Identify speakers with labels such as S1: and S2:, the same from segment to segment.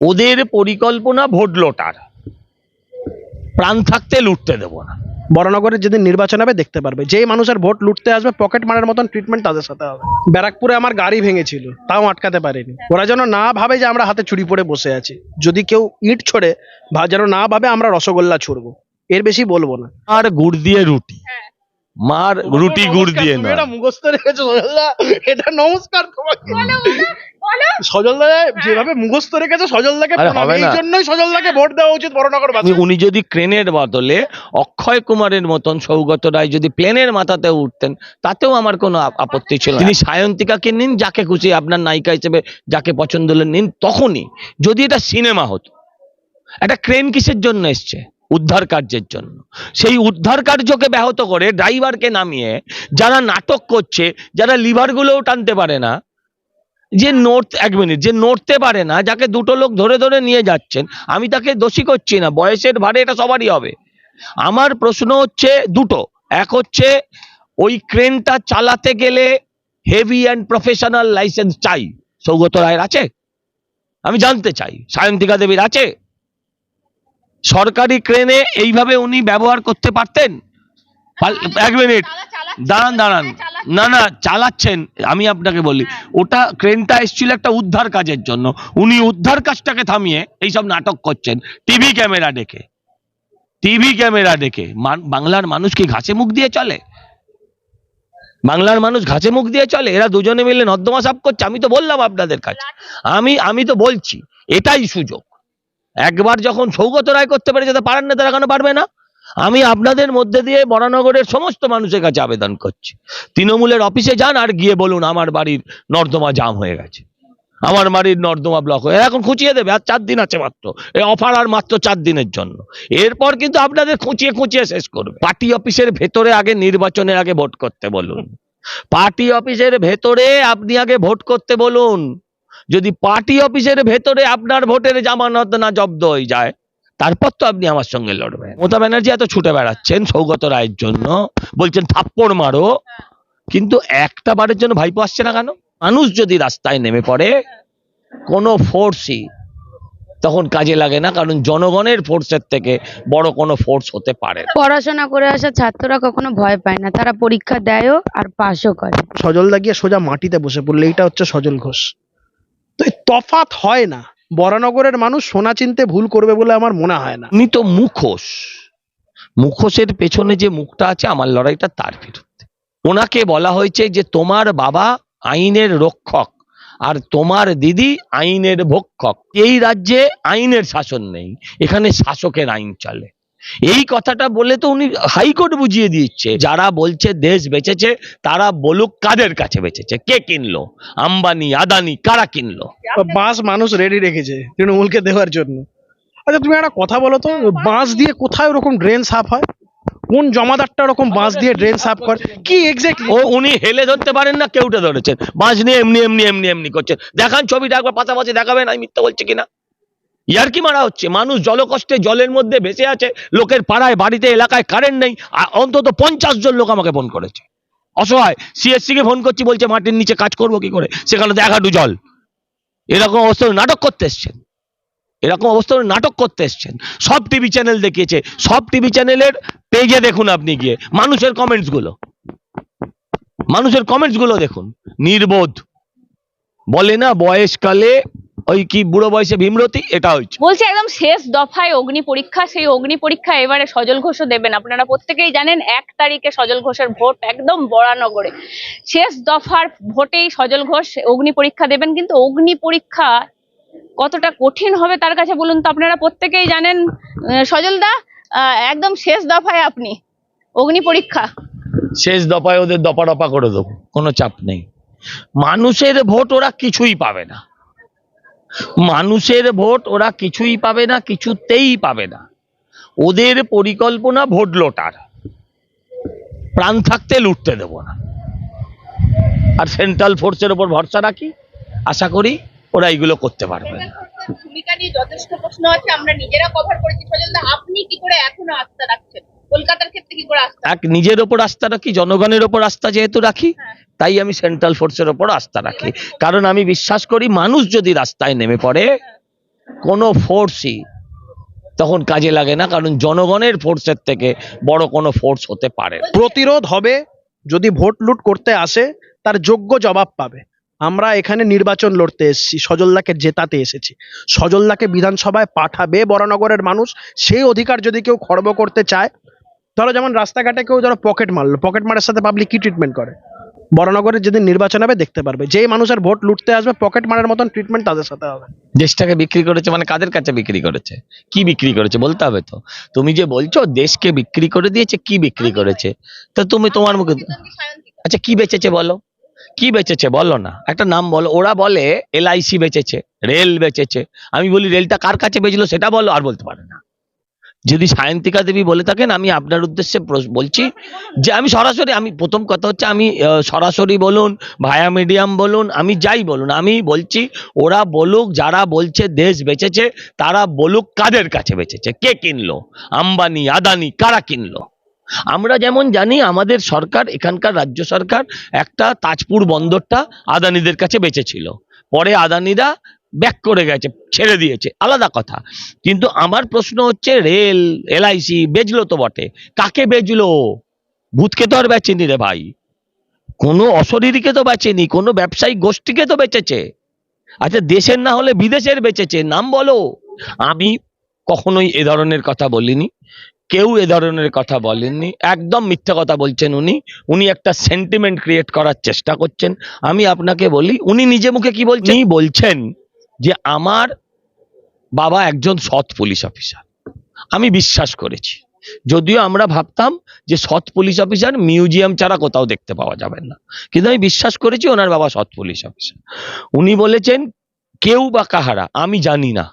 S1: ওদের পরিকল্পনা ভোট লোটার প্রাণ থাকতে লুটতে দেবো না।
S2: বরানগরের যেদিন নির্বাচন হবে দেখতে পারবে। যেই মানুষের ভোট লুটতে আসবে পকেট মারার মতন ট্রিটমেন্ট তাদের সাথে হবে। ব্যারাকপুরে আমার গাড়ি ভেঙেছিল তাও আটকাতে পারেনি। ওরা যেন না ভাবে যে আমরা হাতে চুরি পরে বসে আছি। যদি কেউ ইট ছোড়ে ভা- যেন না ভাবে আমরা রসগোল্লা ছুড়বো। এর বেশি বলব না।
S1: আর গুড় দিয়ে রুটি। মার রুটি গুড় দিয়ে না
S2: এটা মুখস্থ রেখেছো এটা নমস্কার তোমাকে। সজলদা যেভাবে মুখস্থ রেখেছো সজলদাকে
S1: আরে
S2: প্রণাম।
S1: হবে
S2: এই জন্যই সজলদাকে ভোট দেওয়া উচিত বড়নগর
S1: উনি যদি ক্রেনের বদলে অক্ষয় কুমারের মতন সৌগত রায় যদি প্লেনের মাথাতে উঠতেন তাতেও আমার কোনো আপত্তি ছিল তিনি সায়ন্তিকাকে নিন যাকে খুশি আপনার নায়িকা হিসেবে যাকে পছন্দ হলে নিন তখনই। যদি এটা সিনেমা হতো একটা ক্রেন কিসের জন্য এসছে? উদ্ধার কার্যের জন্য। সেই উদ্ধার কার্যকে ব্যাহত করে ড্রাইভারকে নামিয়ে যারা নাটক করছে যারা লিভারগুলোও টানতে পারে না যে নড়তে, এক মিনিট, যে নড়তে পারে না, যাকে দুটো লোক ধরে ধরে নিয়ে যাচ্ছেন, আমি তাকে দোষী করছি না, বয়সের ভারে এটা সবারই হবে। আমার প্রশ্ন হচ্ছে দুটো। এক হচ্ছে, ওই ক্রেনটা চালাতে গেলে হেভি অ্যান্ড প্রফেশনাল লাইসেন্স চাই। সৌগত রায়ের আছে? আমি জানতে চাই। সায়ন্তিকা দেবীর আছে? সরকারি ক্রেনে এইভাবে উনি ব্যবহার করতে পারতেন? এক মিনিট। দাঁড়ান দাঁড়ান। না না চালাচ্ছেন আমি আপনাকে বলি। ওটা ক্রেনটা এসেছিল একটা উদ্ধার কাজের জন্য। উনি উদ্ধার কাজটাকে থামিয়ে এইসব নাটক করছেন। টিভি ক্যামেরা ডেকে টিভি ক্যামেরা ডেকে বাংলার মানুষ কি ঘাসে মুখ দিয়ে চলে? বাংলার মানুষ ঘাসে মুখ দিয়ে চলে? এরা দুজনে মিলে নর্দমা সাফ করছে? আমি তো বললাম আপনাদের কাছে। আমি আমি তো বলছি এটাই সুযোগ। একবার যখন সৌগত রায় করতে পারে যাতে পারেন না তারা কেন পারবে না? আমি আপনাদের মধ্যে দিয়ে বরানগরের সমস্ত মানুষের কাছে আবেদন করছি। তৃণমূলের অফিসে যান আর গিয়ে বলুন আমার বাড়ির নর্দমা জাম হয়ে গেছে। আমার বাড়ির নর্দমা ব্লক হয়ে এখন খুঁচিয়ে দেবে, আর চার দিন আছে মাত্র। এই অফার আর মাত্র চার দিনের জন্য। এরপর কিন্তু আপনাদের খুঁচিয়ে খুঁচিয়ে শেষ করবে। পার্টি অফিসের ভেতরে আগে নির্বাচনের আগে ভোট করতে বলুন। পার্টি অফিসের ভেতরে আপনি আগে ভোট করতে বলুন। যদি পার্টি অফিসের ভেতরে আপনার ভোটের জামানত না জব্দ হয়ে যায় তারপর তো আপনি আমার সঙ্গে লড়বেন। মমতা ব্যানার্জি এত ছুটে বেড়াচ্ছেন সৌগত রায়ের জন্য। বলছেন থাপ্পড় মারো। কিন্তু একটা বারের জন্য ভাইপো আসছে না কেন? মানুষ যদি রাস্তায় নেমে পড়ে কোনো ফোর্সই তখন কাজে লাগে না কারণ জনগণের ফোর্সের থেকে বড় কোনো ফোর্স হতে পারে
S3: পড়াশোনা করে আসা ছাত্ররা কখনো ভয় পায় না। তারা পরীক্ষা দেয়ও আর পাশও করে।
S2: সজলদা গিয়ে সোজা মাটিতে বসে পড়লে এটা হচ্ছে সজল ঘোষ। তো এই তফাৎ হয় না। বরানগরের মানুষ সোনা চিনতে ভুল করবে বলে আমার মনে হয় না।
S1: উনি তো মুখোশ। মুখোশের পেছনে যে মুখটা আছে, আমার লড়াইটা তার বিরুদ্ধে। ওনাকে বলা হয়েছে যে, তোমার বাবা আইনের রক্ষক আর তোমার দিদি আইনের ভক্ষক। এই রাজ্যে আইনের শাসন নেই। এখানে শাসকের আইন চলে। এই কথাটা বলে তো উনি হাইকোর্ট বুঝিয়ে দিচ্ছে। যারা বলছে দেশ বেচেছে তারা বলুক কাদের কাছে বেচেছে? কে কিনলো? আম্বানি আদানি কারা কিনলো?
S2: বাঁশ মানুষ রেডি রেখেছে তৃণমূলকে দেওয়ার জন্য। আচ্ছা তুমি একটা কথা বলো তো বাঁশ দিয়ে কোথায় ওরকম ড্রেন সাফ হয়? কোন জমাদারটা ওরকম বাঁশ দিয়ে ড্রেন সাফ করে? কি এক্স্যাক্টলি
S1: ও উনি হেলে ধরতে পারেন না কেউটা ধরেছেন। বাঁশ নিয়ে এমনি এমনি এমনি এমনি করছেন। দেখান ছবিটা একবার পাশাপাশি দেখাবেন আমি মিথ্যা বলছি কিনা? ইয়ার কি মারা হচ্ছে? মানুষ জলকষ্টে জলের মধ্যে ভেসে আছে, লোকের পাড়ায়, বাড়িতে, এলাকায় কারেন্ট নেই অন্তত পঞ্চাশ জন লোক আমাকে ফোন করেছে। অসহায় সিএসসি কে ফোন করছি, বলছে, মাটির নিচে কাজ করব কি করে? সেখানে তো জল। এরকম অবস্থা নাটক করতে এসছেন। এরকম অবস্থা নাটক করতে এসছেন। সব টিভি চ্যানেল দেখিয়েছে। সব টিভি চ্যানেলের পেজে দেখুন আপনি গিয়ে। মানুষের কমেন্টসগুলো। মানুষের কমেন্টসগুলো দেখুন। নির্বোধ। বলে না, বয়সকালে ওই কি বুড়ো বয়সে ভীমরতি? এটা হচ্ছে
S4: বলছে একদম শেষ দফায় অগ্নি পরীক্ষা সেই অগ্নি পরীক্ষা এবারে সজল ঘোষও দেবেন। আপনারা প্রত্যেকেই জানেন এক তারিখে সজল ঘোষের ভোট একদম বরানগরে। শেষ দফার ভোটেই সজল ঘোষ অগ্নি পরীক্ষা দেবেন কিন্তু অগ্নি পরীক্ষা কতটা কঠিন হবে তার কাছে বলুন তো। আপনারা প্রত্যেকেই জানেন সজলদা আহ, একদম শেষ দফায় আপনি। অগ্নি পরীক্ষা।
S1: শেষ দফায় ওদের দপা দপা করে দেবো কোনো চাপ নেই। মানুষের ভোট ওরা কিছুই পাবে না। মানুষের ভোট ওরা কিছুই পাবে না, কিছুতেই পাবে না। ওদের পরিকল্পনা ভোট লোটার। প্রাণ থাকতে লুটতে দেব না। আর সেন্ট্রাল ফোর্সের উপর ভরসা রাখি। আশা করি ওরা এইগুলো করতে পারবে।
S4: ভূমিকা নিয়ে যথেষ্ট প্রশ্ন আছে, আমরা নিজেরা কভার করেছি। আপনি কি করে এখনও আস্থা রাখছেন? কলকাতার ক্ষেত্রে কি করে আস্থা
S1: এক নিজের ওপর আস্থা রাখি জনগণের ওপর আস্থা যেহেতু রাখি তাই আমি সেন্ট্রাল ফোর্সের ওপর আস্থা রাখি। কারণ আমি বিশ্বাস করি মানুষ যদি রাস্তায় নেমে পড়ে কোনো ফোর্সই তখন কাজে লাগে না কারণ জনগণের ফোর্সের থেকে বড় কোনো ফোর্স হতে পারে
S2: প্রতিরোধ হবে যদি ভোট লুট করতে আসে তার যোগ্য জবাব পাবে। আমরা এখানে নির্বাচন লড়তে এসেছি সজলদাকে জেতাতে এসেছি। সজলদাকে বিধানসভায় পাঠাবে বরানগরের মানুষ সেই অধিকার যদি কেউ খর্ব করতে চায় ধরো যেমন রাস্তাঘাটে কেউ ধরো পকেট মারলো পকেট মারের সাথে পাবলিক কি ট্রিটমেন্ট করে? বরানগরের যেদিন নির্বাচন হবে দেখতে পারবে। যে মানুষের ভোট লুটতে আসবে পকেট মারার মতন ট্রিটমেন্ট তাদের সাথে হবে।
S1: দেশটাকে বিক্রি করেছে মানে কাদের কাছে বিক্রি করেছে? কি বিক্রি করেছে বলতে হবে তো? তুমি যে বলছো দেশকে বিক্রি করে দিয়েছে কি বিক্রি করেছে? তো তুমি তোমার মুখে আচ্ছা কি বেচেছে বলো? কি বেচেছে বলো না? একটা নাম বলো। ওরা বলে এলআইসি বেচেছে রেল বেচেছে। আমি বলি রেলটা কার কাছে বেচলো সেটা বলো আর বলতে পারে না। যদি সায়ন্তিকা দেবী বলে থাকেন, আমি আপনার উদ্দেশ্যে বলছি যে আমি সরাসরি, আমি প্রথম কথা হচ্ছে আমি সরাসরি বলুন ভায়া মিডিয়াম বলুন, আমি যাই বলুন, আমি বলছি ওরা বলুক, যারা বলছে দেশ বেঁচেছে, তারা বলুক কাদের কাছে বেঁচেছে, কে কিনলো, আম্বানি, আদানি, কারা কিনলো? আমরা যেমন জানি, আমাদের সরকার, এখানকার রাজ্য সরকার একটা তাজপুর বন্দরটা আদানিদের কাছে বেঁচেছিল। পরে আদানিরা ব্যাক করে গেছে, ছেড়ে দিয়েছে, আলাদা কথা। কিন্তু আমার প্রশ্ন হচ্ছে, রেল এলআইসি বেচলো তো বটে? কাকে বেচলো? ভূতকে তো আর বেচেনি রে ভাই। কোনো অশরীরীকে তো বেচেনি, কোনো ব্যবসায়িক গোষ্ঠীকে তো বেচেছে। আচ্ছা দেশের না হলে বিদেশের বেচেছে, নাম বলো। আমি কখনোই এ ধরনের কথা বলিনি, কেউ এ ধরনের কথা বলেননি, একদম মিথ্যা কথা বলছেন উনি। উনি একটা সেন্টিমেন্ট ক্রিয়েট করার চেষ্টা করছেন। আমি আপনাকে বলি, উনি নিজে মুখে কি বলছেন? বলছেন যে আমার বাবা একজন সৎ পুলিশ অফিসার আমি বিশ্বাস করেছি। যদিও আমরা ভাবতাম যে সৎ পুলিশ অফিসার মিউজিয়াম ছাড়া কোথাও দেখতে পাওয়া যাবে না। কিন্তু আমি বিশ্বাস করেছি ওনার বাবা সৎ পুলিশ অফিসার উনি বলেছেন, কেউ বা কাহারা, আমি জানি না,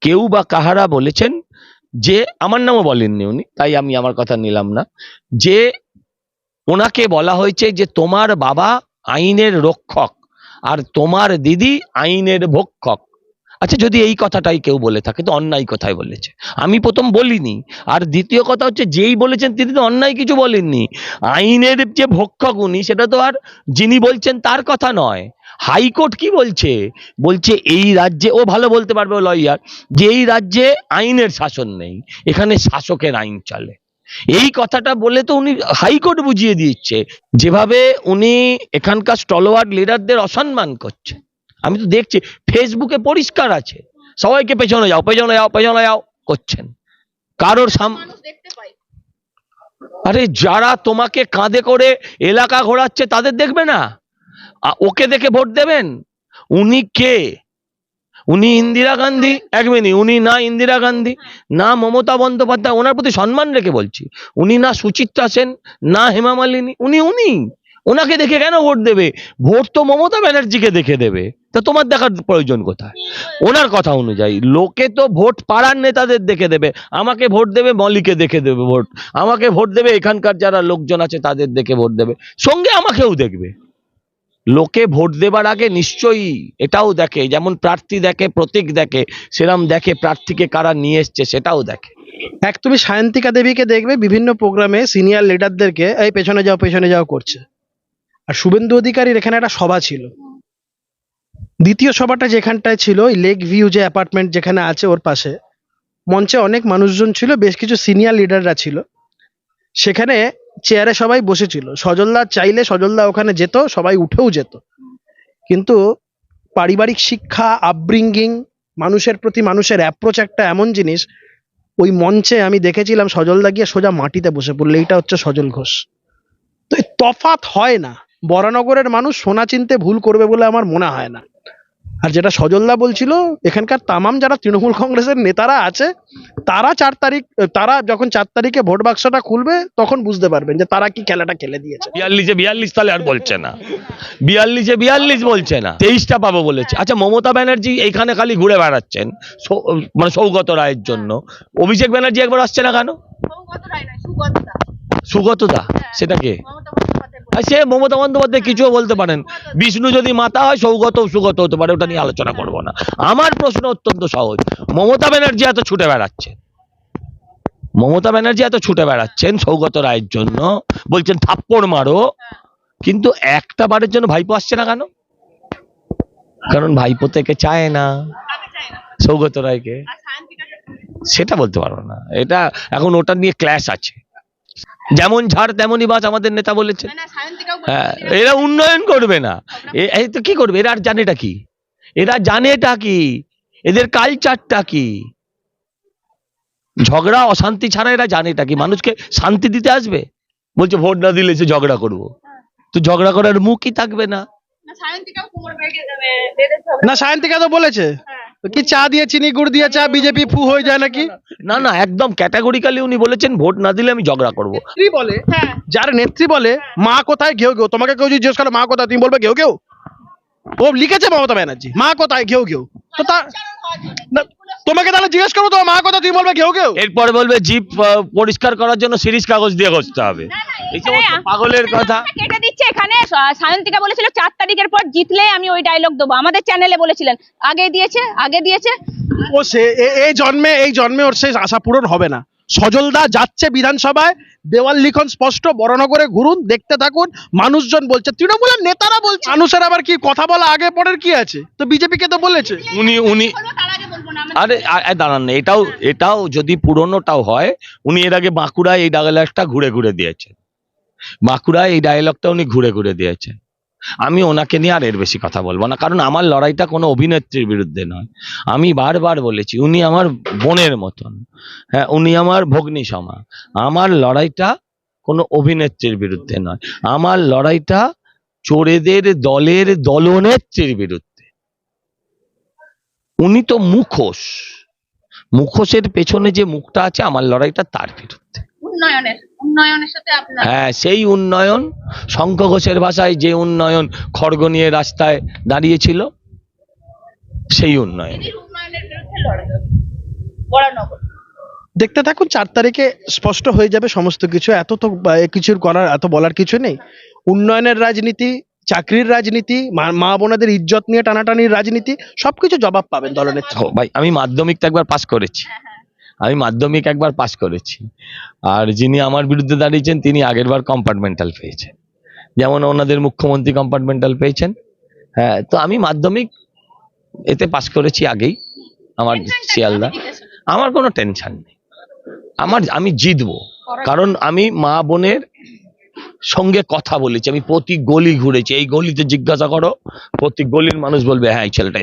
S1: কেউ বা কাহারা বলেছেন যে, আমার নামও বলেননি উনি, তাই আমি আমার কথা নিলাম না, যে ওনাকে বলা হয়েছে যে তোমার বাবা আইনের রক্ষক। আর তোমার দিদি আইনের ভক্ষক। আচ্ছা যদি এই কথাটাই কেউ বলে থাকে, তো অন্যায় কথাই বলেছে। আমি প্রথম বলিনি, আর দ্বিতীয় কথা হচ্ছে, যেই বলেছেন তিনি তো অন্যায় কিছু বলেননি। আইনের যে ভক্ষক উনি, সেটা তো আর যিনি বলছেন তার কথা নয়। হাইকোর্ট কি বলছে? বলছে এই রাজ্যে, ও ভালো বলতে পারবে লয়ার যে এই রাজ্যে আইনের শাসন নেই, এখানে শাসকের আইন চলে। এই কথাটা বলে তো উনি হাইকোর্ট বুঝিয়ে দিচ্ছে যেভাবে উনি এখানকার স্টলওয়ার্ড লিডারদের অসম্মান করছে। আমি তো দেখছি ফেসবুকে পরিষ্কার আছে সবাইকে পেছনে যাও পেছনে যাও পেছনে যাও করছেন। কারোর সাম আরে যারা তোমাকে কাঁধে করে এলাকা ঘোরাচ্ছে তাদের দেখবে না? ওকে দেখে ভোট দেবেন? উনি কে? উনি ইন্দিরা গান্ধী এক মিনিট উনি না ইন্দিরা গান্ধী না মমতা বন্দ্যোপাধ্যায় ওনার প্রতি সম্মান রেখে বলছি। উনি না সুচিত্রা সেন না হেমা মালিনী উনি উনি। ওনাকে দেখে কেন ভোট দেবে? ভোট তো মমতা ব্যানার্জিকে দেখে দেবে। তা তোমার দেখার প্রয়োজন কোথায়? ওনার কথা অনুযায়ী লোকে তো ভোট পাড়ার নেতাদের দেখে দেবে। আমাকে ভোট দেবে মলিকে দেখে দেবে ভোট। আমাকে ভোট দেবে এখানকার যারা লোকজন আছে তাদের দেখে ভোট দেবে। সঙ্গে আমাকেও দেখবে। লোকে ভোট দেবার আগে নিশ্চয়ই এটাও দেখে, যেমন প্রার্থী দেখে, প্রতীক দেখে, সেরাম দেখে প্রার্থীকে কারা নিয়ে এসছে সেটাও দেখে।
S2: এক, তুমি সায়ন্তিকা দেবীকে দেখবে বিভিন্ন প্রোগ্রামে সিনিয়র লিডারদেরকে, এই পেছনে যাও পেছনে যাও করছে। আর শুভেন্দু অধিকারীর এখানে একটা সভা ছিল। দ্বিতীয় সভাটা যেখানটায় ছিল ওই লেক ভিউ যে অ্যাপার্টমেন্ট যেখানে আছে ওর পাশে, মঞ্চে অনেক মানুষজন ছিল, বেশ কিছু সিনিয়র লিডাররা ছিল। সেখানে চেয়ারে সবাই বসেছিল। সজলদা চাইলে সজলদা ওখানে যেত, সবাই উঠেও যেত। কিন্তু পারিবারিক শিক্ষা আপব্রিঙ্গিং মানুষের প্রতি মানুষের অ্যাপ্রোচ একটা এমন জিনিস, ওই মঞ্চে আমি দেখেছিলাম সজলদা গিয়ে সোজা মাটিতে বসে পড়লে, এইটা হচ্ছে সজল ঘোষ। তো তফাত হয় না। বরানগরের মানুষ সোনা চিনতে ভুল করবে বলে আমার মনে হয় না। আর যেটা সজলদা বলছিল এখানকার তামাম যারা তৃণমূল কংগ্রেসের নেতারা আছে তারা চার তারিখ তারা যখন চার তারিখে ভোট বাক্সটা খুলবে তখন বুঝতে পারবেন যে তারা কি খেলাটা খেলে দিয়েছে।
S1: বিয়াল্লিশে বিয়াল্লিশ তাহলে আর বলছে না। বিয়াল্লিশে বিয়াল্লিশ বলছে না। তেইশটা পাবো বলেছে। আচ্ছা মমতা ব্যানার্জি এইখানে খালি ঘুরে বেড়াচ্ছেন সৌ- মানে সৌগত রায়ের জন্য। অভিষেক ব্যানার্জি একবার আসছে না কেন? সুগতদা সেটাকে আর সে মমতা বন্দ্যোপাধ্যায় কিছুও বলতে পারেন। বিষ্ণু যদি মাতা হয়, সৌগত, সুগত হতে পারে, ওটা নিয়ে আলোচনা করব না। আমার প্রশ্ন অত্যন্ত সহজ। মমতা ব্যানার্জি এত ছুটে বেড়াচ্ছে মমতা ব্যানার্জি এত ছুটে বেড়াচ্ছেন সৌগত রায়ের জন্য। বলছেন, থাপ্পড় মারো। কিন্তু একটা বারের জন্য ভাইপো আসছে না কেন? কারণ ভাইপো থেকে চায় না। সৌগত রায়কে। সেটা বলতে পারব না। এটা এখন ওটা নিয়ে ক্ল্যাশ আছে। যেমন ঝাড় তেমনই বাস আমাদের নেতা বলেছে। হ্যাঁ এরা উন্নয়ন করবে না। এই তো কি করবে? এরা আর জানেটা কি? এরা জানেটা কি? এদের কালচারটা কি? ঝগড়া অশান্তি ছাড়া এরা জানেটা কি? মানুষকে শান্তি দিতে আসবে? বলছে ভোট না দিলে সে ঝগড়া করব। তো ঝগড়া করার মুখই থাকবে না।
S2: না সায়ন্তিকা তো বলেছে। কি চা দিয়ে চিনি গুড় দিয়ে চা বিজেপি ফু হয়ে যায় নাকি
S1: না না একদম ক্যাটাগরিক্যালি উনি বলেছেন ভোট না দিলে আমি ঝগড়া করব
S2: নেত্রী বলে যার নেত্রী বলে মা কোথায় ঘেউ ঘেউ তোমাকে কেউ যদি জিজ্ঞেস করে মা কোথায় তুমি বলবে ঘেউ ঘেউ ও লিখেছে মমতা ব্যানার্জি মা কোথায় ঘেউ ঘেউ তো তা না, তোমাকে তাহলে জিজ্ঞেস করব তোমার মা কোথায় তুমি বলবে ঘেউ ঘেউ
S1: এরপর বলবে জিপ পরিষ্কার করার জন্য সিরিজ কাগজ দিয়ে ঘষতে হবে। এই সমস্ত পাগলের কথা।
S4: কেটে দিচ্ছে এখানে সায়ন্তিকা বলেছিল চার তারিখের পর জিতলে আমি ওই ডায়লগ দেবো। আমাদের চ্যানেলে বলেছিলেন আগে দিয়েছে আগে দিয়েছে।
S2: ও সে এই জন্মে এই জন্মে ওর আশা পূরণ হবে না। সজলদা যাচ্ছে বিধানসভায় দেওয়াল লিখন স্পষ্ট বড়নগরে ঘুরুন দেখতে থাকুন মানুষজন বলছে তৃণমূলের নেতারা বলছে। মানুষের আবার কি কথা বলা আগে পরের কি আছে? তো বিজেপিকে তো বলেছে।
S1: উনি উনি আরে দাঁড়ান এটাও এটাও যদি পুরনোটাও হয় উনি এর আগে বাঁকুড়ায় এই ডায়লগটা ঘুরে ঘুরে দিয়েছেন। বাঁকুড়ায় এই ডায়লগটা উনি ঘুরে ঘুরে দিয়েছেন। আমি ওনাকে নিয়ে আর এর বেশি কথা বলব না কারণ আমার লড়াইটা কোনো অভিনেত্রীর বিরুদ্ধে নয়। আমি বারবার বলেছি উনি আমার বোনের মতন হ্যাঁ উনি আমার ভগ্নী সমা। আমার লড়াইটা কোনো অভিনেত্রীর বিরুদ্ধে নয়। আমার লড়াইটা চোরেদের দলের দলনেত্রীর বিরুদ্ধে উনি তো মুখোশ। মুখোশের পেছনে যে মুখটা আছে আমার লড়াইটা তার বিরুদ্ধে।
S4: উন্নয়নের উন্নয়নের সাথে আপনার
S1: হ্যাঁ সেই উন্নয়ন শঙ্খ ঘোষের ভাষায় যে উন্নয়ন খড়গ নিয়ে রাস্তায় দাঁড়িয়েছিল সেই উন্নয়ন।
S2: দেখতে থাকুন চার তারিখে স্পষ্ট হয়ে যাবে সমস্ত কিছু। এত তো কিছুর করার এত বলার কিছু নেই। উন্নয়নের রাজনীতি চাকরির রাজনীতি মা- মা বোনেদের ইজ্জত নিয়ে টানাটানির রাজনীতি সবকিছু জবাব পাবেন দলনেত্রী।
S1: ও ভাই আমি মাধ্যমিক তো একবার পাস করেছি। আমি মাধ্যমিক একবার পাস করেছি। আর যিনি আমার বিরুদ্ধে দাঁড়িয়েছেন তিনি আগেরবার কম্পার্টমেন্টাল পেয়েছেন। যেমন ওনাদের মুখ্যমন্ত্রী কম্পার্টমেন্টাল পেয়েছেন। হ্যাঁ তো আমি মাধ্যমিক এতে পাস করেছি আগেই আমার শিয়ালদা। আমার কোনো টেনশন নেই। আমার আমি জিতবো। কারণ আমি মা বোনের সঙ্গে কথা বলেছি। আমি প্রতি গলি ঘুরেছি। এই গলিতে জিজ্ঞাসা করো, প্রতি গলির মানুষ বলবে হ্যাঁ এই ছেলেটা